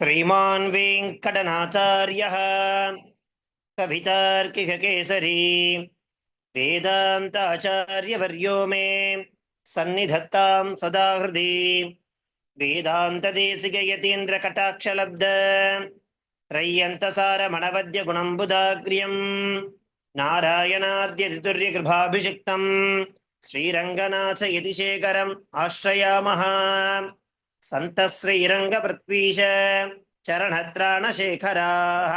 श्रीमान् वेङ्कटनाचार्यः कवितार्किककेसरी वेदान्ताचार्यवर्यो मे सन्निधत्तां सदा हृदि वेदान्तदेशिकयतीन्द्रकटाक्षलब्ध त्रय्यन्तसारमणवद्यगुणम्बुदाग्र्यम् नारायणाद्यतितुर्यगृभाभिषिक्तम् श्रीरङ्गनाथ यतिशेखरम् आश्रयामः सन्तः श्रीरङ्गपृथ्वीश चरणत्राणशेखराः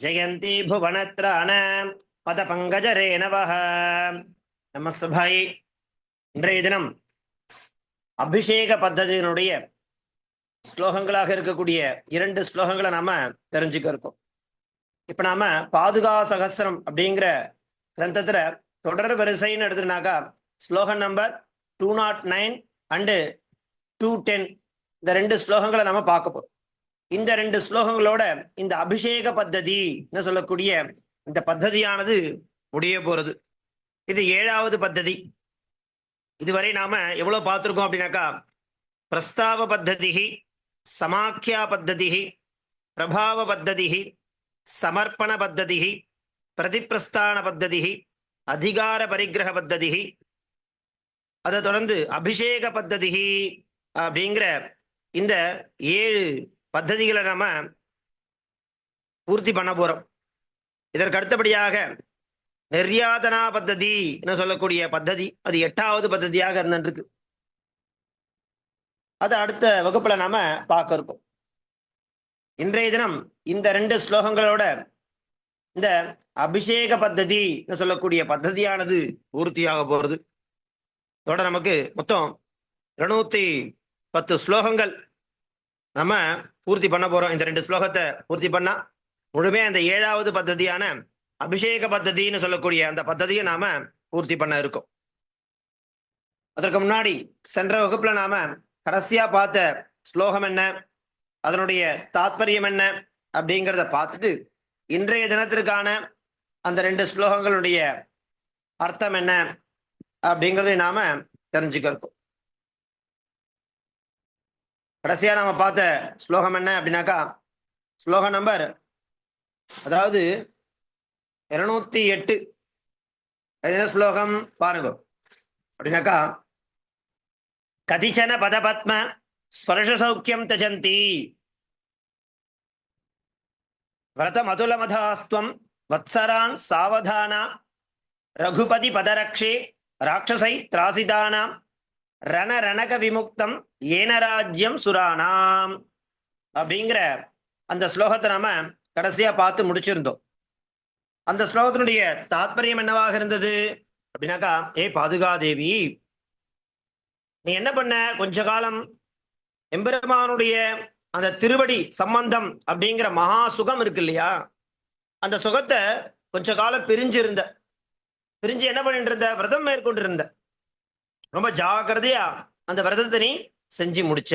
जयन्ती भुवनत्राण பதபங்கஜரேனவஹ நம்ம சபாய் இன்றைய தினம் அபிஷேக பத்ததியினுடைய ஸ்லோகங்களாக இருக்கக்கூடிய இரண்டு ஸ்லோகங்களை நாம தெரிஞ்சுக்க இருக்கோம் இப்ப நாம பாதுகா சகஸ்திரம் அப்படிங்கிற கிரந்தத்துல தொடர் வரிசைன்னு எடுத்துனாக்கா ஸ்லோகம் number two dot nine and two ten இந்த ரெண்டு ஸ்லோகங்களை நம்ம பார்க்க போறோம். இந்த ரெண்டு ஸ்லோகங்களோட இந்த அபிஷேக பத்ததின்னு சொல்லக்கூடிய இந்த பத்ததியானது முடிய போறது. இது ஏழாவது பத்ததி. இதுவரை நாம எவ்வளவு பார்த்துருக்கோம் அப்படின்னாக்கா பிரஸ்தாவ பத்ததி சமாக்கியா பத்ததி பிரபாவ பத்ததி சமர்ப்பண பத்ததி பிரதிப்பிரஸ்தான பத்ததி அதிகார பரிகிரக பத்ததி அதை தொடர்ந்து அபிஷேக பத்ததி அப்படிங்கிற இந்த ஏழு பத்ததிகளை நாம பூர்த்தி பண்ண போறோம். இதற்கு அடுத்தபடியாக நிர்யாதனா பத்ததின்னு சொல்லக்கூடிய பத்ததி அது எட்டாவது பத்ததியாக இருந்துருக்கு அது அடுத்த வகுப்புல நாம பார்க்க இருக்கோம். இன்றைய தினம் இந்த ரெண்டு ஸ்லோகங்களோட இந்த அபிஷேக பத்ததி சொல்லக்கூடிய பத்ததியானது பூர்த்தியாக போறது. இதோட நமக்கு மொத்தம் இருநூத்தி பத்து ஸ்லோகங்கள். நம்ம பூர்த்தி பண்ண போறோம். இந்த ரெண்டு ஸ்லோகத்தை பூர்த்தி பண்ணா முழுமே அந்த ஏழாவது பத்ததியான அபிஷேக பத்ததின்னு சொல்லக்கூடிய அந்த பத்ததியை நாம பூர்த்தி பண்ண இருக்கோம். அதற்கு முன்னாடி சென்ற வகுப்புல நாம கடைசியா பார்த்த ஸ்லோகம் என்ன? அதனுடைய தாத்பரியம் என்ன? அப்படிங்கிறத பார்த்துட்டு இன்றைய தினத்திற்கான அந்த ரெண்டு ஸ்லோகங்களுடைய அர்த்தம் என்ன? அப்படிங்கிறதை நாம தெரிஞ்சுக்க இருக்கோம். கடைசியா நாம பார்த்த ஸ்லோகம் என்ன அப்படின்னாக்கா ஸ்லோகம் நம்பர் அதாவது இருநூத்தி எட்டு. என்ன ஸ்லோகம்? பாருங்க. அப்படின்னாக்கா கதிச்சன பதபத்ம ஸ்பர்ஷ சௌக்கியம் தஜந்தி. விரதம் அதுலமதாஸ்துவம் வத்சரான் சாவதானா. ரகுபதி பதரக்ஷே ராட்சசை திராசிதானாம் ரண ரணக விமுக்தம் ஏனராஜ்யம் சுரானாம் அப்படிங்கிற அந்த ஸ்லோகத்தை நாம கடைசியா பார்த்து முடிச்சிருந்தோம். அந்த ஸ்லோகத்தினுடைய தாத்பரியம் என்னவாக இருந்தது? அப்படின்னாக்கா ஏ பாதுகாதேவி நீ என்ன பண்ண? கொஞ்ச காலம் எம்பெருமானுடைய அந்த திருவடி சம்பந்தம் அப்படிங்கிற மகா சுகம் இருக்கு இல்லையா? அந்த சுகத்தை கொஞ்ச காலம் பிரிஞ்சு இருந்த பிரிஞ்சு என்ன பண்ணிட்டு இருந்த? விரதம் மேற்கொண்டு இருந்த ரொம்ப ஜாக்கிரதையா அந்த விரதத்தை நீ செஞ்சு முடிச்ச.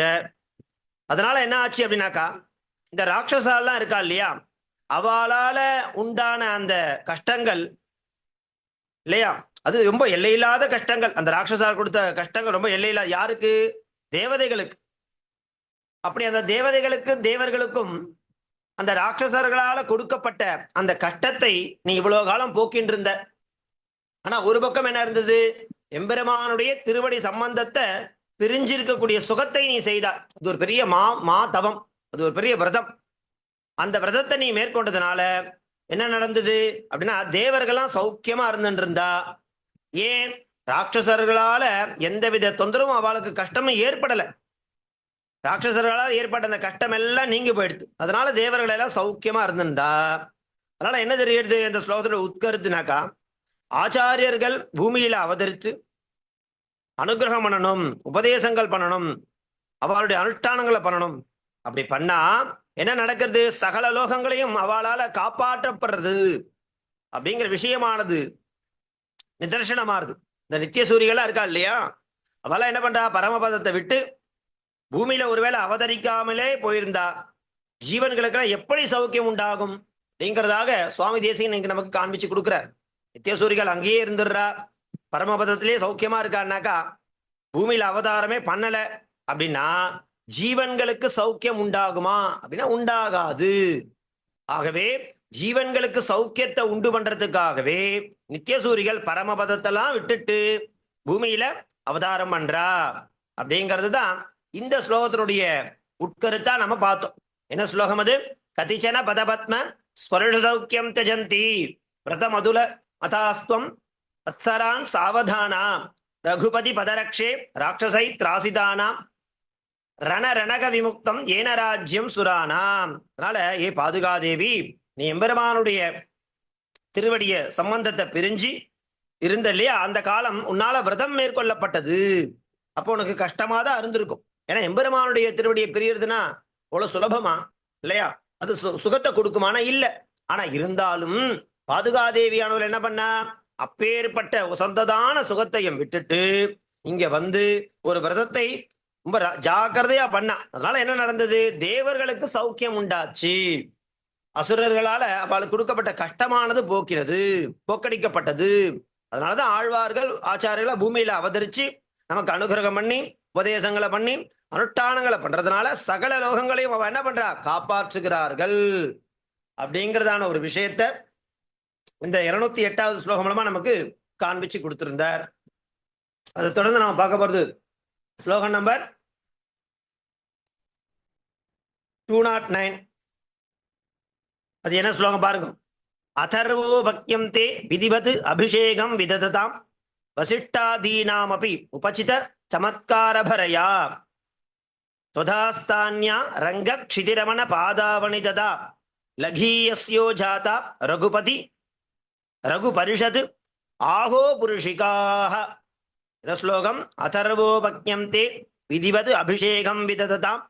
அதனால என்ன ஆச்சு அப்படின்னாக்கா இந்த ராட்சசாலாம் இருக்கா இல்லையா? அவளால உண்டான அந்த கஷ்டங்கள் இல்லையா? அது ரொம்ப எல்லையில்லாத கஷ்டங்கள். அந்த ராட்சசால் கொடுத்த கஷ்டங்கள் ரொம்ப எல்லையில்லாத யாருக்கு? தேவதைகளுக்கு. அப்படி அந்த தேவதைகளுக்கும் தேவர்களுக்கும் அந்த ராட்சசர்களால கொடுக்கப்பட்ட அந்த கஷ்டத்தை நீ இவ்வளவு காலம் போக்கின்றிருந்த. ஆனா ஒரு பக்கம் என்ன இருந்தது? எம்பெருமானுடைய திருவடி சம்பந்தத்தை பிரிஞ்சிருக்கக்கூடிய சுகத்தை நீ செய்தாய். அது ஒரு பெரிய மா மா தவம். அது ஒரு பெரிய விரதம். அந்த விரதத்தை நீ மேற்கொண்டதுனால என்ன நடந்தது? அப்படின்னா தேவர்கள்லாம் சௌக்கியமா இருந்துட்டு இருந்தா ஏன்? ராட்சசர்களால எந்தவித தொந்தரவும் அவளுக்கு கஷ்டமும் ஏற்படலை. ராட்சசர்களால் ஏற்பட்ட அந்த கஷ்டம் எல்லாம் நீங்கி போயிடுது. அதனால தேவர்கள் எல்லாம் சௌக்கியமா இருந்திருந்தா. அதனால என்ன தெரியுது? இந்த ஸ்லோகத்துல உட்கருதுனாக்கா ஆச்சாரியர்கள் பூமியில அவதரித்து அனுகிரகம் பண்ணணும் உபதேசங்கள் பண்ணணும் அவளுடைய அனுஷ்டானங்களை பண்ணணும். அப்படி பண்ணா என்ன நடக்கிறது? சகல லோகங்களையும் அவளால காப்பாற்றப்படுறது. அப்படிங்கிற விஷயமானது. நிதர்சனமாறுது இந்த நித்திய சூரியெல்லாம் இருக்கா இல்லையா? அவெல்லாம் என்ன பண்றா? பரமபதத்தை விட்டு பூமியில ஒருவேளை அவதரிக்காமலே போயிருந்தா ஜீவன்களுக்கெல்லாம் எப்படி சௌக்கியம் உண்டாகும்? அப்படிங்கிறதாக சுவாமி தேசிகன் இங்க நமக்கு காண்பிச்சு கொடுக்குறார். நித்தியசூரிகள் அங்கேயே இருந்துடுறா. பரமபதத்திலே சௌக்கியமா இருக்கான்னாக்கா பூமியில அவதாரமே பண்ணல. அப்படின்னா ஜீவன்களுக்கு சௌக்கியம் உண்டாகுமா? அப்படின்னா உண்டாகாது. ஆகவே ஜீவன்களுக்கு சௌக்கியத்தை உண்டு பண்றதுக்காகவே நித்தியசூரிகள் பரமபதத்தெல்லாம் விட்டுட்டு பூமியில அவதாரம் பண்றா. அப்படிங்கிறது தான் இந்த ஸ்லோகத்தினுடைய உட்கருத்தா நம்ம பார்த்தோம். என்ன ஸ்லோகம் அது? கதிச்சன பதபத்ம ஸ்வருஷ சௌக்கியம் தஜந்தி. விரதமதுல அதாஸ்துவம் வத்சரான் சாவதானா ரகுபதி பதரக்ஷே ராட்சசை திராசிதானாம். ரண ரணக விமுக்தம் ஏன ராஜ்யம் சுரானாம். அதனால ஏ பாதுகாதேவி நீ எம்பெருமானுடைய திருவடிய சம்பந்தத்தை பிரிஞ்சு இருந்த இல்லையா? அந்த காலம் உன்னால விரதம் மேற்கொள்ளப்பட்டது. அப்போ உனக்கு கஷ்டமா தான் இருந்திருக்கும். ஏன்னா எம்பெருமானுடைய திருவடியை பிரியறதுன்னா அவ்வளவு சுலபமா இல்லையா? அது சு- சுகத்தை கொடுக்குமானா இல்லை. ஆனா இருந்தாலும் பாதுகாதேவியானவர் என்ன பண்ணா? அப்பேற்பட்ட உசந்ததான சுகத்தையும் விட்டுட்டு இங்க வந்து ஒரு விரதத்தை ரொம்ப ஜாக்கிரதையா பண்ணா. அதனால என்ன நடந்தது? தேவர்களுக்கு சௌக்கியம் உண்டாச்சு. அசுரர்களால அவளுக்கு கொடுக்கப்பட்ட கஷ்டமானது போக்கிறது போக்கடிக்கப்பட்டது. அதனாலதான் ஆழ்வார்கள் ஆச்சாரியர்களா பூமியில அவதரிச்சு நமக்கு அனுகிரகம் பண்ணி உபதேசங்களை பண்ணி அனுஷ்டானங்களை பண்றதுனால சகல லோகங்களையும் அவ என்ன பண்றா? காப்பாற்றுகிறார்கள். அப்படிங்கிறதான ஒரு விஷயத்த இந்த இருநூத்தி எட்டாவது ஸ்லோகம் மூலமா நமக்கு காண்பிச்சு கொடுத்திருந்தார் அதை தொடர்ந்து நாம பார்க்க போறது ஸ்லோகம் நம்பர் டூ நாட் நைன் அது என்ன ஸ்லோகம் பாருங்க அதர்வோ பக்யம் தே விதிவத் அபிஷேகம் விதததாம் வசிஷ்டாதீனாமபி உபசித சமத்காரபரயா त्वधास्तान्या रङ्गक्षितिरमण पादावणि ददा लघीयस्यो जाता रघुपति ரகு பரிஷத் ஆஹோ புருஷிகாக ஸ்லோகம் அதர்வோபக்யம் தே விதிவது அபிஷேகம் விதததாம்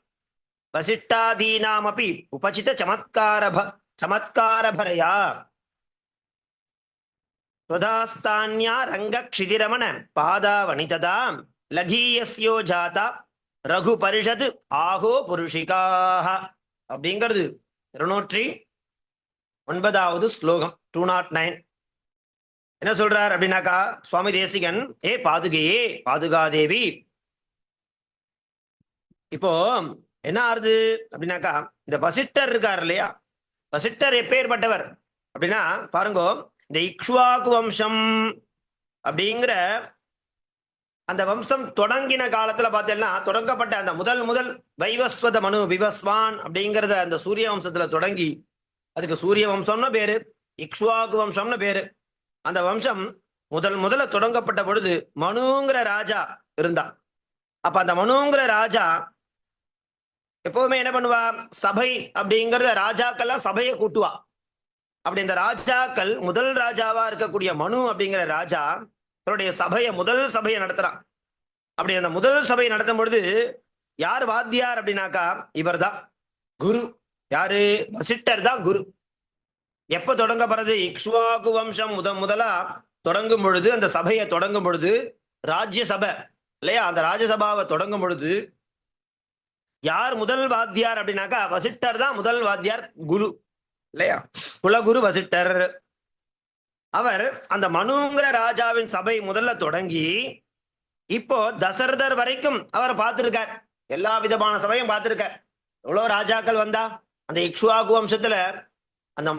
வசிஷ்டாதீனாமபி உபசித சமத்காரப சமத்காரபரையா ஸ்வதாஸ்தான்யா ரங்கக்ஷிதிரமண பாதாவணிததாம் லகீயஸ்யோ ஜாதா ரகு பரிஷத் ஆகோ புருஷிகாக அப்படிங்கிறது இருநூற்றி ஒன்பதாவது ஸ்லோகம் டூ நாட் நைன் என்ன சொல்றார் அப்படின்னாக்கா சுவாமி தேசிகன் ஏ பாதுகையே பாதுகாதேவி. இப்போ என்ன ஆறுது அப்படின்னாக்கா இந்த வசிட்டர் இருக்கார் இல்லையா? வசிட்டர் எப்பேற்பட்டவர் அப்படின்னா பாருங்க இந்த இக்ஷுவாக்கு வம்சம் அப்படிங்கிற அந்த வம்சம் தொடங்கின காலத்துல பார்த்தீங்கன்னா தொடங்கப்பட்ட அந்த முதல் முதல் வைவஸ்வத மனு விவஸ்வான் அப்படிங்கிறத அந்த சூரிய வம்சத்துல தொடங்கி அதுக்கு சூரிய வம்சம்னு பேரு இக்ஷுவாக்கு வம்சம்னு பேரு. அந்த வம்சம் முதல் முதல்ல தொடங்கப்பட்ட பொழுது மனுங்கிற ராஜா இருந்தான். அப்ப அந்த மனுங்கிற ராஜா எப்பவுமே என்ன பண்ணுவா? சபை அப்படிங்கிறத ராஜாக்கள்லாம் சபையை கூட்டுவா. அப்படி இந்த ராஜாக்கள் முதல் ராஜாவா இருக்கக்கூடிய மனு அப்படிங்கிற ராஜா தன்னுடைய சபையை முதல் சபையை நடத்துறான். அப்படி அந்த முதல் சபையை நடத்தும் பொழுது யார் வாத்தியார் அப்படின்னாக்கா இவர்தான். குரு. யாரு? வசிட்டர் தான் குரு. எப்ப தொடங்கப்படுறது இக்ஷ்வாகு வம்சம் முத முதலா தொடங்கும் பொழுது அந்த சபையை தொடங்கும் பொழுது ராஜ்ய சபை இல்லையா? அந்த ராஜ்யசபாவை தொடங்கும் பொழுது யார் முதல் வாத்தியார் அப்படின்னாக்கா வசிட்டர் தான் முதல் வாத்தியார் குரு இல்லையா? குலகுரு வசிட்டர் அவர் அந்த மனுங்கிற ராஜாவின் சபை முதல்ல தொடங்கி இப்போ தசரதர் வரைக்கும் அவர் பார்த்திருக்கார். எல்லா விதமான சபையும் பார்த்திருக்கார். எவ்வளோ ராஜாக்கள் வந்தா? அந்த இக்ஷுவாகு வம்சத்துல அந்த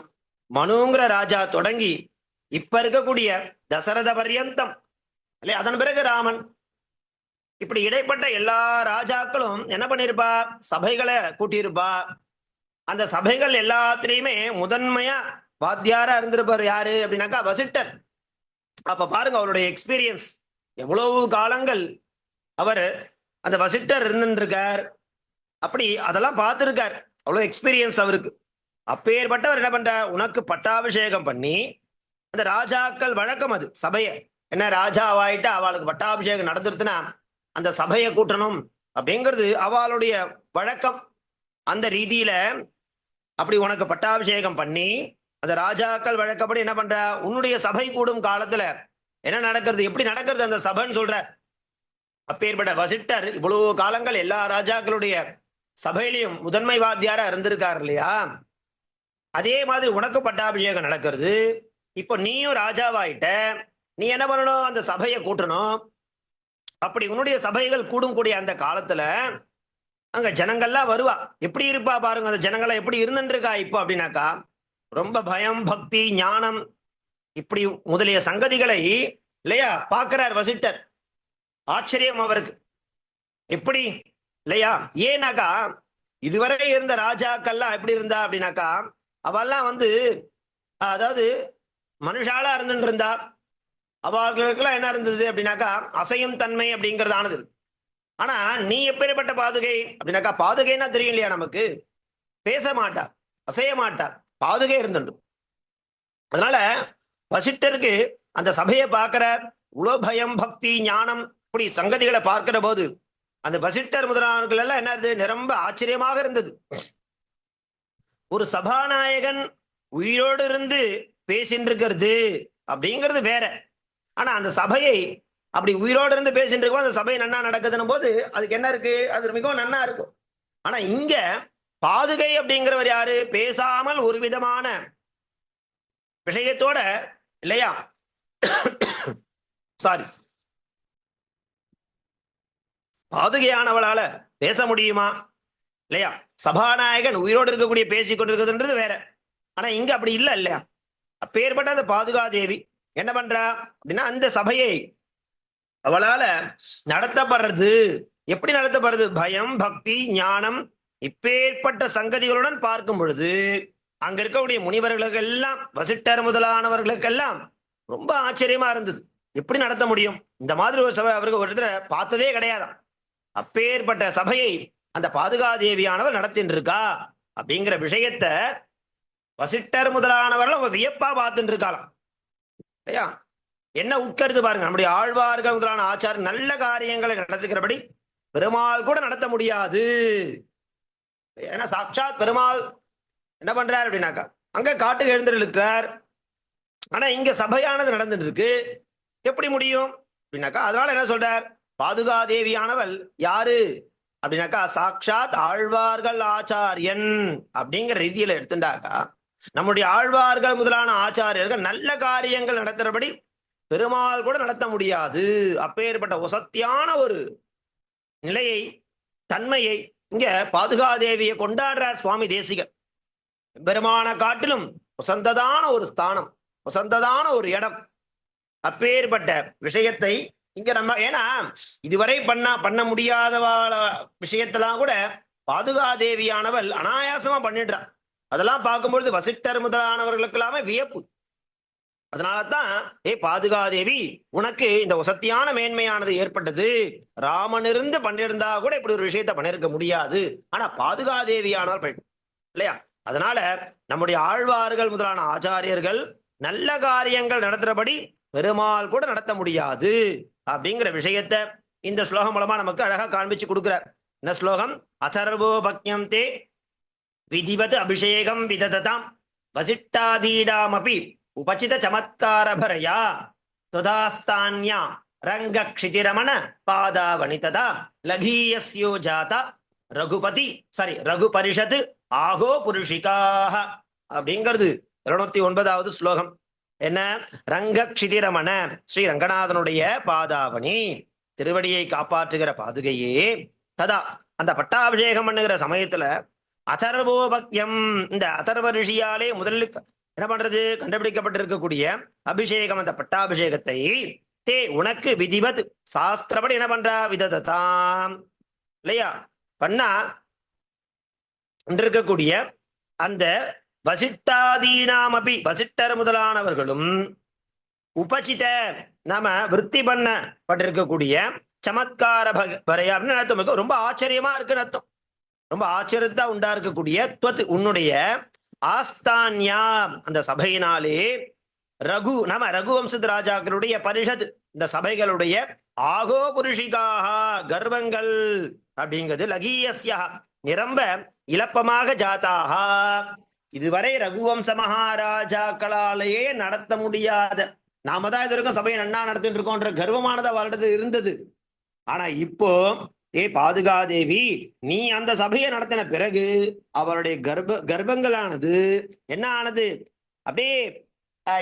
மனுங்கிற ராஜா தொடங்கி இப்ப இருக்கக்கூடிய தசரத பர்யந்தம் இல்லையா அதன் பிறகு ராமன். இப்படி இடைப்பட்ட எல்லா ராஜாக்களும் என்ன பண்ணிருப்பா? சபைகளை கூட்டியிருப்பா. அந்த சபைகள் எல்லாத்திலையுமே முதன்மையா வாத்தியாரா இருந்திருப்பார் யாரு அப்படின்னாக்கா வசிட்டர் அப்ப பாருங்க அவருடைய எக்ஸ்பீரியன்ஸ் எவ்வளவு காலங்கள் அவர் அந்த வசிட்டர் இருந்துருக்கார். அப்படி அதெல்லாம் பார்த்துருக்கார். அவ்வளோ எக்ஸ்பீரியன்ஸ் அவருக்கு. அப்பேற்பட்டவர் என்ன பண்ற? உனக்கு பட்டாபிஷேகம் பண்ணி அந்த ராஜாக்கள் வழக்கம் அது சபையை. என்ன ராஜாவாயிட்டு அவளுக்கு பட்டாபிஷேகம் நடந்துருதுன்னா அந்த சபையை கூட்டணும் அப்படிங்கிறது அவளுடைய வழக்கம். அந்த ரீதியில அப்படி உனக்கு பட்டாபிஷேகம் பண்ணி அந்த ராஜாக்கள் வழக்கப்படி என்ன பண்ற? உன்னுடைய சபை கூடும் காலத்துல என்ன நடக்கிறது? எப்படி நடக்கிறது? அந்த சபைன்னு சொல்ற. அப்பேற்பட்ட வசிட்டர் இவ்வளவு காலங்கள் எல்லா ராஜாக்களுடைய சபையிலையும் முதன்மை வாத்தியாரா இருந்திருக்கார் இல்லையா? அதே மாதிரி உனக்கு பட்டாபிஷேகம் நடக்கிறது. இப்போ நீயும் ராஜாவாயிட்ட நீ என்ன பண்ணணும்? அந்த சபையை கூட்டணும். அப்படி உன்னுடைய சபைகள் கூடும் கூடிய அந்த காலத்துல அங்க ஜனங்கள்லாம் வருவா. எப்படி இருப்பா பாருங்க அந்த ஜனங்கள்லாம் எப்படி இருந்துருக்கா இப்போ அப்படின்னாக்கா ரொம்ப பயம் பக்தி ஞானம் இப்படி முதலிய சங்கதிகளை இல்லையா பார்க்கிறார் வசிட்டர். ஆச்சரியம் அவருக்கு. எப்படி இல்லையா? ஏனாக்கா இதுவரை இருந்த ராஜாக்கள்லாம் எப்படி இருந்தா அப்படின்னாக்கா அவெல்லாம் வந்து அதாவது மனுஷாலா இருந்துட்டு இருந்தா அவர்களுக்கெல்லாம் என்ன இருந்தது அப்படின்னாக்கா அசையும் தன்மை அப்படிங்கிறதானது. ஆனா நீ எப்பேற்பட்ட பாதுகை? அப்படின்னாக்கா பாதுகைன்னா தெரியும் இல்லையா நமக்கு? பேச மாட்டார் அசைய மாட்டார் பாதுகை இருந்துண்டு. அதனால வசிட்டருக்கு அந்த சபையை பார்க்கிற உலோபயம் பக்தி ஞானம் இப்படி சங்கதிகளை பார்க்கிற போது அந்த வசிட்டர் முதலானவர்கள் எல்லாம் என்ன இருந்தது? நிரம்ப ஆச்சரியமாக இருந்தது. ஒரு சபாநாயகன் உயிரோடு இருந்து பேசின்னு இருக்கிறது அப்படிங்கிறது வேற. ஆனா அந்த சபையை அப்படி உயிரோடு இருந்து பேசிட்டு இருக்கோம் அந்த சபை நன்னா நடக்குதுன்னும் போது அதுக்கு என்ன இருக்கு? அது மிகவும் நன்னா இருக்கும். ஆனா இங்க பாதுகை அப்படிங்கிறவர் யாரு? பேசாமல் ஒரு விதமான விஷயத்தோட இல்லையா? சாரி பாதுகையானவளால பேச முடியுமா? இல்லையா? சபாநாயகன் உயிரோடு இருக்கக்கூடிய பேசி கொண்டிருக்கிறதுன்றது வேற. ஆனா இங்க அப்படி இல்லை இல்லையா? அப்பேற்பட்ட அந்த பாதுகாதேவி என்ன பண்றா? அப்படின்னா அந்த சபையை அவளால நடத்தப்படுறது. எப்படி நடத்தப்படுறது? பயம் பக்தி ஞானம் இப்பேற்பட்ட சங்கதிகளுடன் பார்க்கும் பொழுது அங்க இருக்கக்கூடிய முனிவர்களுக்கு எல்லாம் வசிட்டர் முதலானவர்களுக்கெல்லாம் ரொம்ப ஆச்சரியமா இருந்தது. எப்படி நடத்த முடியும்? இந்த மாதிரி ஒரு சபை அவருக்கு ஒரு இடத்துல பார்த்ததே கிடையாதாம். அப்பேற்பட்ட சபையை அந்த பாதுகாதேவியானவர் நடத்தின்னு இருக்கா அப்படிங்கிற விஷயத்த வசிட்டர் முதலானவர்கள் அவங்க வியப்பா பார்த்துட்டு இருக்காளாம் இல்லையா? என்ன உட்கருது பாருங்க. நம்முடைய ஆழ்வார்கள் முதலான ஆச்சாரம் நல்ல காரியங்களை நடத்துகிறபடி பெருமாள் கூட நடத்த முடியாது. ஏன்னா சாட்சாத் பெருமாள் என்ன பண்றாரு அப்படின்னாக்கா அங்க காட்டுக்கு எழுந்திருக்கிறார் ஆனா இங்க சபையானது நடந்துட்டு இருக்கு எப்படி முடியும்? அப்படின்னாக்கா அதனால என்ன சொல்றார்? பாதுகாதேவியானவள் யாரு? அப்படின்னாக்கா சாட்சாத் ஆழ்வார்கள் ஆச்சாரியன் அப்படிங்கிற ரீதியில எடுத்துட்டாக்கா நம்முடைய ஆழ்வார்கள் முதலான ஆச்சாரியர்கள் நல்ல காரியங்கள் நடத்துறபடி பெருமாள் கூட நடத்த முடியாது. அப்பேற்பட்ட ஒசத்தியான ஒரு நிலையை தன்மையை இங்க பாதுகாதேவியை கொண்டாடுறார் சுவாமி தேசிகர் பெருமான காட்டிலும் உசந்ததான ஒரு ஸ்தானம் உசந்ததான ஒரு இடம். அப்பேற்பட்ட விஷயத்தை இங்க நம்ம ஏன்னா இதுவரை பண்ண பண்ண முடியாதவாள விஷயத்தெல்லாம் கூட பாதுகாதேவியானவள் அனாயாசமா பண்ணிடுறா. அதெல்லாம் பார்க்கும்பொழுது வசிட்டர் முதலானவர்களுக்கு எல்லாமே வியப்பு. அதனால தான் ஏ பாதுகாதேவி உனக்கு இந்த வசத்தியான மேன்மையானது ஏற்பட்டது. ராமன் இருந்து பண்ணியிருந்தா கூட இப்படி ஒரு விஷயத்த பண்ணிருக்க முடியாது. ஆனா பாதுகாதேவியானவர் பண்ணி இல்லையா? அதனால நம்முடைய ஆழ்வார்கள் முதலான ஆச்சாரியர்கள் நல்ல காரியங்கள் நடத்துறபடி பெருமாள் கூட நடத்த முடியாது. அப்படிங்கிற விஷயத்த இந்த ஸ்லோகம் மூலமா நமக்கு அழகா காண்பிச்சு கொடுக்குற என்ன ஸ்லோகம் அதர்வோபக்யம் தே விதிவத் அபிஷேகம் விதததாம் வசிட்டாதீடாமபி உபசித சமத்காரபரையா துதாஸ்தான்யா ரங்க க்ஷிதிரமண பாதாவணி ததா லகீயஸ்யோ ஜாதா ரகுபதி சாரி ரகு பரிஷத் ஆகோ புருஷிகாக அப்படிங்கிறது இருநூத்தி ஒன்பதாவது ஸ்லோகம். என்ன? ரங்க க்ஷிதிரமண ஸ்ரீ ரங்கநாதனுடைய பாதாவணி திருவடியை காப்பாற்றுகிற பாதுகையே. ததா அந்த பட்டாபிஷேகம் பண்ணுகிற சமயத்துல அதர்வோபக்யம் இந்த அதர்வ ரிஷியாலே முதலில் என்ன பண்றது? கண்டுபிடிக்கப்பட்டிருக்கக்கூடிய அபிஷேகம் அந்த பட்டாபிஷேகத்தை தே உனக்கு விதிவத். சாஸ்திரப்படி என்ன பண்றா? விதததாம். இல்லையா? பண்ணா இருக்கக்கூடிய அந்த வசிட்டாதீனாமபி வசிட்டர் முதலானவர்களும் உபசித நாம விற்பி பண்ணப்பட்டிருக்கக்கூடிய சமத்கார பக அப்படின்னு அர்த்தம். ரொம்ப ஆச்சரியமா இருக்குன்னு அர்த்தம். ரொம்ப ஆச்சரியத்தா உண்டா இருக்கக்கூடிய துவத் உன்னுடைய ஆஸ்தான்யா அந்த சபையினாலே ரகு நம ரகுவம்சத் ராஜாக்களுடைய பரிஷத் இந்த சபைகளுடைய ஆகோ புருஷிகாக கர்வங்கள் அப்படிங்கிறது லகீயஸ்யா நிரம்ப இலப்பமாக ஜாத்தாக இதுவரை ரகுவம்ச மகாராஜாக்களாலேயே நடத்த முடியாத நாம தான் இது வரைக்கும் சபையை நன்னா நடத்திட்டு இருக்கோன்ற கர்வமானதா அவளது இருந்தது. ஆனா இப்போ ஏ பாதுகாதேவி நீ அந்த சபையை நடத்தின பிறகு அவருடைய கர்ப்ப கர்ப்பங்களானது என்ன ஆனது? அப்படியே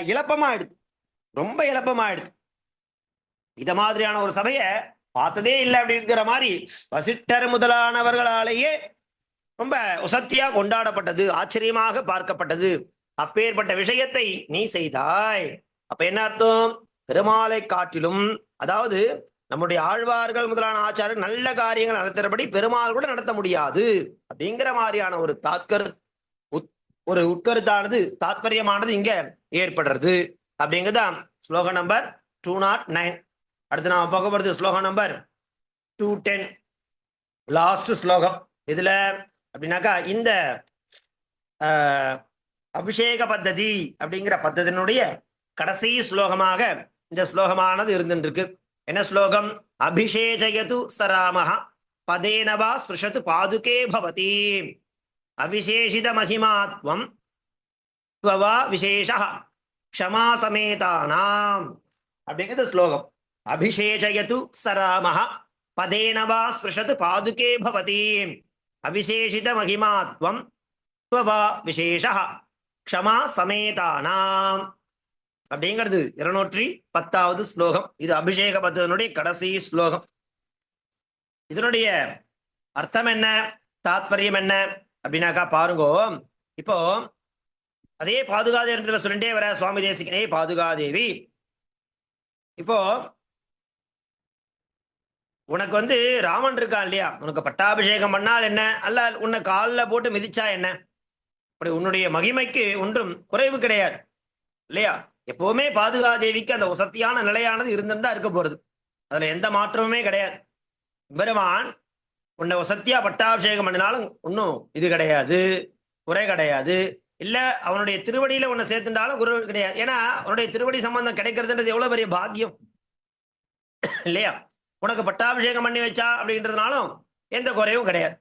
இழப்பமாயிடுது ரொம்ப இழப்பமாயிடுது இத மாதிரியான ஒரு சபையை பார்த்ததே இல்லை அப்படிங்கிற மாதிரி வசிட்டர் முதலானவர்களாலேயே ரொம்ப உசத்தியா கொண்டாடப்பட்டது ஆச்சரியமாக பார்க்கப்பட்டது. அப்பேற்பட்ட விஷயத்தை நீ செய்தாய். அப்ப என்ன அர்த்தம்? பெருமாளை காட்டிலும் அதாவது நம்முடைய ஆழ்வார்கள் முதலான ஆச்சாரர் நல்ல காரியங்கள் நடத்துறபடி பெருமாள் கூட நடத்த முடியாது. அப்படிங்கிற மாதிரியான ஒரு தாத்கரு உத்- ஒரு உட்கருத்தானது தாத்பரியமானது இங்க ஏற்படுறது. அப்படிங்கிறதான் ஸ்லோகம் நம்பர் டூ நாட் நைன் அடுத்து நாம பார்க்க போறது ஸ்லோகம் நம்பர் டூ டென் லாஸ்ட் ஸ்லோகம். இதுல அப்படின்னாக்கா இந்த அபிஷேக பத்ததி அப்படிங்கிற பத்ததினுடைய கடைசி ஸ்லோகமாக இந்த ஸ்லோகமானது இருந்துருக்கு என்ன ஸ்லோகம்? அபிஷேஜயது சராமஹா பதேனவா ஸ்பிருஷத்து பாதுகே பவதி. அவிசேஷித மகிமாத்வம் துவவா விசேஷ க்ஷமா சமேதானாம் அப்படிங்கிறது ஸ்லோகம். அபிஷேஜயது சராமஹா பதேனவா ஸ்பிருஷத்து பாதுகே பவதி. அவிசேஷித மகிமாத்வம் துவபா விசேஷா க்ஷமா சமேதானாம். அப்படிங்கிறது இருநூற்றி பத்தாவது ஸ்லோகம். இது அபிஷேக பத்தனுடைய கடைசி ஸ்லோகம். இதனுடைய அர்த்தம் என்ன? தாத்பரியம் என்ன? அப்படின்னாக்கா பாருங்கோ. இப்போ அதே பாதுகாதேவி சொல்லிட்டே வர சுவாமி தேசிகனே பாதுகாதேவி. இப்போ உனக்கு வந்து ராமன் இருக்கான் இல்லையா? உனக்கு பட்டாபிஷேகம் பண்ணால் என்ன? அல்ல உன்னை காலில் போட்டு மிதிச்சா என்ன? அப்படி உன்னுடைய மகிமைக்கு ஒன்றும் குறைவு கிடையாது. இல்லையா? எப்பவுமே பாதுகாதேவிக்கு அந்த வசத்தியான நிலையானது இருந்துன்னு தான் இருக்க போறது. அதுல எந்த மாற்றமுமே கிடையாது. பெருமான் உன்னை வசத்தியா பட்டாபிஷேகம் பண்ணினாலும் ஒன்றும் இது கிடையாது குறை கிடையாது. இல்ல அவனுடைய திருவடியில உன்னை சேர்த்துட்டாலும் குறை கிடையாது. ஏன்னா அவனுடைய திருவடி சம்பந்தம் கிடைக்கிறதுன்றது எவ்வளவு பெரிய பாக்கியம்? இல்லையா? உனக்கு பட்டாபிஷேகம் பண்ணி வச்சா அப்படின்றதுனாலும் எந்த குறையும் கிடையாது.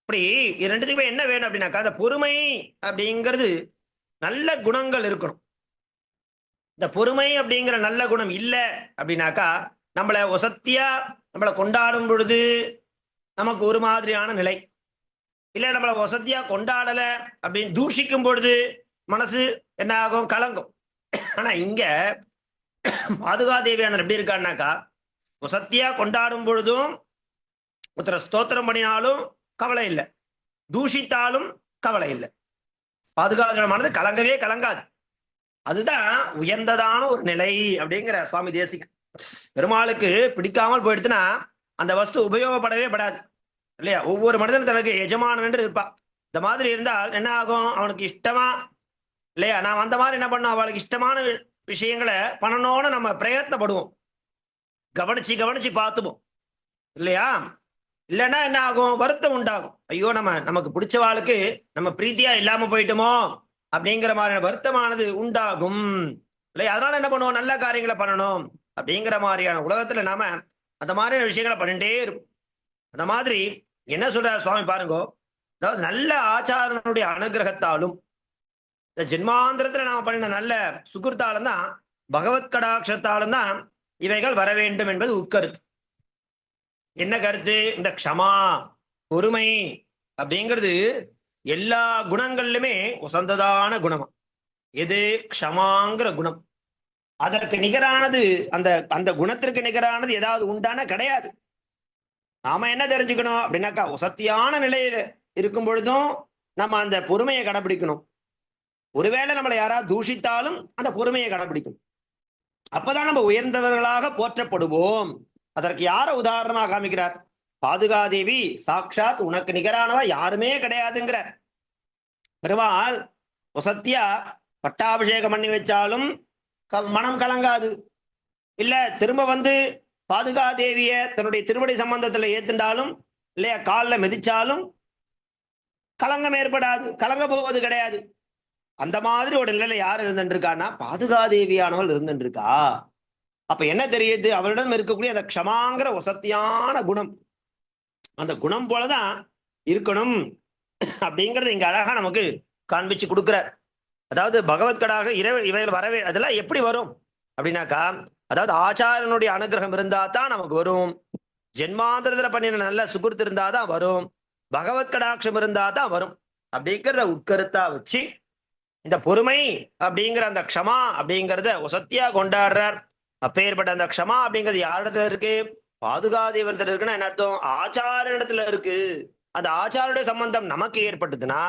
இப்படி இது ரெண்டுத்துக்குமே என்ன வேணும் அப்படின்னாக்கா அந்த பொறுமை அப்படிங்கிறது நல்ல குணங்கள் இருக்கணும். இந்த பொறுமை அப்படிங்கிற நல்ல குணம் இல்லை அப்படின்னாக்கா நம்மளை ஒசத்தியா நம்மளை கொண்டாடும் பொழுது நமக்கு ஒரு மாதிரியான நிலை. இல்லை நம்மளை வசதியா கொண்டாடலை அப்படின்னு தூஷிக்கும் பொழுது மனசு என்ன ஆகும் கலங்கும். ஆனா இங்க பாதுகாதேவியானவர் எப்படி இருக்கான்னாக்கா வசத்தியா கொண்டாடும் பொழுதும் ஒருத்தரை ஸ்தோத்திரம் பண்ணினாலும் கவலை இல்லை. தூஷித்தாலும் கவலை இல்லை. பாதுகாதேவியோட மனது கலங்கவே கலங்காது. அதுதான் உயர்ந்ததான ஒரு நிலை அப்படிங்கிற சுவாமி தேசிக பெருமாளுக்கு பிடிக்காமல் போயிடுச்சுன்னா அந்த வஸ்து உபயோகப்படவே படாது. இல்லையா? ஒவ்வொரு மனிதனும் தனக்கு எஜமானன் என்று இருப்பா. இந்த மாதிரி இருந்தால் என்ன ஆகும்? அவனுக்கு இஷ்டமா? இல்லையா? நான் அந்த மாதிரி என்ன பண்ணோம்? அவளுக்கு இஷ்டமான வி- விஷயங்களை பண்ணணும்னு நம்ம பிரயத்தனப்படுவோம் கவனிச்சு கவனிச்சு பார்த்துப்போம். இல்லையா? இல்லைன்னா என்ன ஆகும்? வருத்தம் உண்டாகும். ஐயோ நம்ம நமக்கு பிடிச்ச பிடிச்சவாளுக்கு நம்ம பிரீத்தியா இல்லாம போயிட்டோமோ? அப்படிங்கிற மாதிரியான வருத்தமானது உண்டாகும். இல்லையா? அதனால என்ன பண்ணுவோம்? நல்ல காரியங்களை பண்ணணும். அப்படிங்கிற மாதிரியான உலகத்துல நாம அந்த மாதிரியான விஷயங்களை பண்ணிட்டே இருக்கும் அந்த மாதிரி என்ன சொல்றார் சுவாமி பாருங்கோ? அதாவது நல்ல ஆச்சாரனுடைய அனுகிரகத்தாலும் இந்த ஜென்மாந்திரத்துல நாம பண்ணின நல்ல சுகுர்த்தாலும் தான் பகவத் கடாட்சத்தாலும் தான் இவைகள் வர வேண்டும் என்பது உட்கருத்து. என்ன கருத்து? இந்த க்ஷமா பொறுமை அப்படிங்கிறது எல்லா குணங்கள்லுமே உசந்ததான குணமா. எது? க்ஷமாங்கிற குணம். அதற்கு நிகரானது அந்த அந்த குணத்திற்கு நிகரானது ஏதாவது உண்டான கிடையாது. நாம என்ன தெரிஞ்சுக்கணும் அப்படின்னாக்கா உசத்தியான நிலையில இருக்கும் பொழுதும் நம்ம அந்த பொறுமையை கடைபிடிக்கணும். ஒருவேளை நம்மளை யாராவது தூஷித்தாலும் அந்த பொறுமையை கடைபிடிக்கணும். அப்பதான் நம்ம உயர்ந்தவர்களாக போற்றப்படுவோம். அதற்கு யார உதாரணமாக காமிக்கிறார்? பாதுகாதேவி சாட்சாத் உனக்கு நிகரானவா யாருமே கிடையாதுங்கிறார். பெருமாள் உசத்தியா பட்டாபிஷேகம் பண்ணி வச்சாலும் க- மனம் கலங்காது. இல்ல திரும்ப வந்து பாதுகாதேவிய தன்னுடைய திருவடி சம்பந்தத்துல ஏத்துண்டாலும் இல்லையா காலில் மிதிச்சாலும் கலங்கம் ஏற்படாது கலங்க போவது கிடையாது. அந்த மாதிரி ஒரு நிலையில யார் இருந்துருக்கான்னா பாதுகாதேவியானவள் இருந்துருக்கா அப்ப என்ன தெரியுது? அவளிடம் இருக்கக்கூடிய அந்த க்ஷமாங்கிற வசத்தியான குணம். அந்த குணம் போலதான் இருக்கணும் அப்படிங்கறது இங்க அழகா நமக்கு காண்பிச்சு கொடுக்குற அதாவது பகவத்கடாக இரவு இவைகள் வரவே அதெல்லாம் எப்படி வரும்? அப்படின்னாக்கா அதாவது ஆச்சாரனுடைய அனுகிரகம் இருந்தா தான் நமக்கு வரும். ஜென்மாந்திரத்துல பண்ணின நல்ல சுகுர்த்து இருந்தா தான் வரும். பகவத் கடாட்சம் இருந்தா தான் வரும். அப்படிங்கிறத உட்கருத்தா வச்சு இந்த பொறுமை அப்படிங்கிற அந்த க்ஷமா அப்படிங்கிறத ஒசத்தியா கொண்டாடுறார். அப்பேற்பட்ட அந்த க்ஷமா அப்படிங்கிறது யாரிடத்துல இருக்கு? பாதுகாதேவன் இருக்குன்னா என்ன அர்த்தம்? ஆச்சார இடத்துல இருக்கு. அந்த ஆச்சாருடைய சம்பந்தம் நமக்கு ஏற்பட்டதுன்னா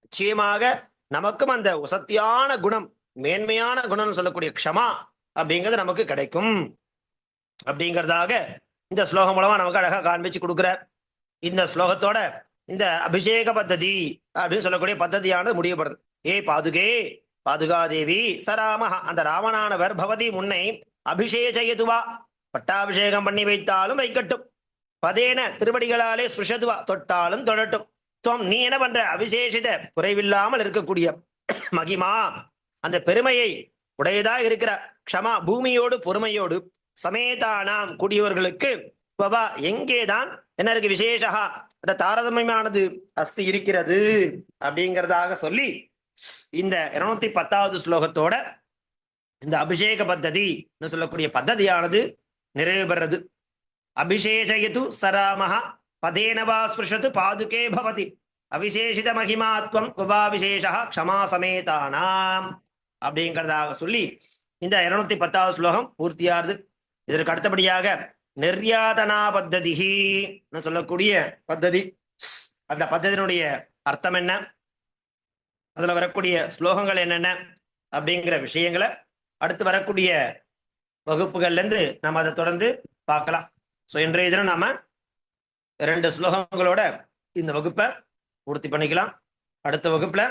நிச்சயமாக நமக்கும் அந்த ஒசத்தியான குணம் மேன்மையான குணம்னு சொல்லக்கூடிய க்ஷமா அப்படிங்கிறது நமக்கு கிடைக்கும். அப்படிங்கிறதாக இந்த ஸ்லோகம் மூலமா நமக்கு அழகா காண்பிச்சு கொடுக்குறார். இந்த ஸ்லோகத்தோட இந்த அபிஷேக பத்ததி அப்படின்னு சொல்லக்கூடிய பத்ததியானது முடியப்படுது. ஏ பாதுகே பாதுகாதேவி சராமஹா அந்த ராமனானவர் பவதி முன்னை அபிஷேகயதுவா பட்டாபிஷேகம் பண்ணி வைத்தாலும் வைக்கட்டும். பதேன திருவடிகளாலே ஸ்பிருஷதுவா தொட்டாலும் தொடட்டும். துவம் நீ என்ன பண்ற? அவிசேஷித குறைவில்லாமல் இருக்கக்கூடிய மகிமா. அந்த பெருமையை உடையதா இருக்கிற க்ஷமா பூமியோடு பொறுமையோடு சமேதானாம் கூடியவர்களுக்கு பவா எங்கேதான் என்ன இருக்கு விசேஷா அந்த தாரதமியமானது அஸ்தி இருக்கிறது அப்படிங்கிறதாக சொல்லி இந்த இருநூத்தி பத்தாவது ஸ்லோகத்தோட இந்த அபிஷேக பத்ததி சொல்லக்கூடிய பத்ததியானது நிறைவு பெறது அபிஷேஷயது சராமஹா பதேனவா ஸ்பிருஷத்து பாதுகே பவதி. அவிசேஷித மகிமாத்வம் குபாவிசேஷா க்ஷமா சமேதானாம் அப்படிங்கிறதாக சொல்லி இந்த இருநூத்தி பத்தாவது ஸ்லோகம் பூர்த்தியாகுது. இதற்கு அடுத்தபடியாக நிர்யாதனா பத்ததின்னு சொல்லக்கூடிய பத்ததி. அந்த பத்ததியினுடைய அர்த்தம் என்ன? அதில் வரக்கூடிய ஸ்லோகங்கள் என்னென்ன அப்படிங்கிற விஷயங்களை அடுத்து வரக்கூடிய வகுப்புகள்லேருந்து நம்ம அதை தொடர்ந்து பார்க்கலாம். ஸோ இன்றைய தினம் நாம் ரெண்டு ஸ்லோகங்களோட இந்த வகுப்பை பூர்த்தி பண்ணிக்கலாம். அடுத்த வகுப்பில்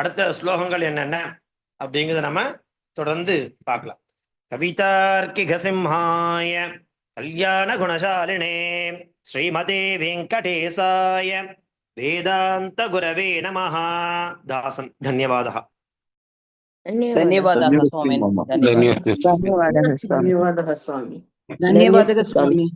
அடுத்த ஸ்லோகங்கள் என்னென்ன அப்படிங்கிறத நம்ம தொடர்ந்து பார்க்கலாம். கவிதார்க்கிகசிம்ஹாய கல்யாண குணசாலினே ஸ்ரீமதே வெங்கடேசாய వేదాంత గురవే నమ. దాసన్ ధన్యవాద. ధన్యవాద స్వామి. ధన్యవాద స్వామి. ధన్యవాద స్వామి.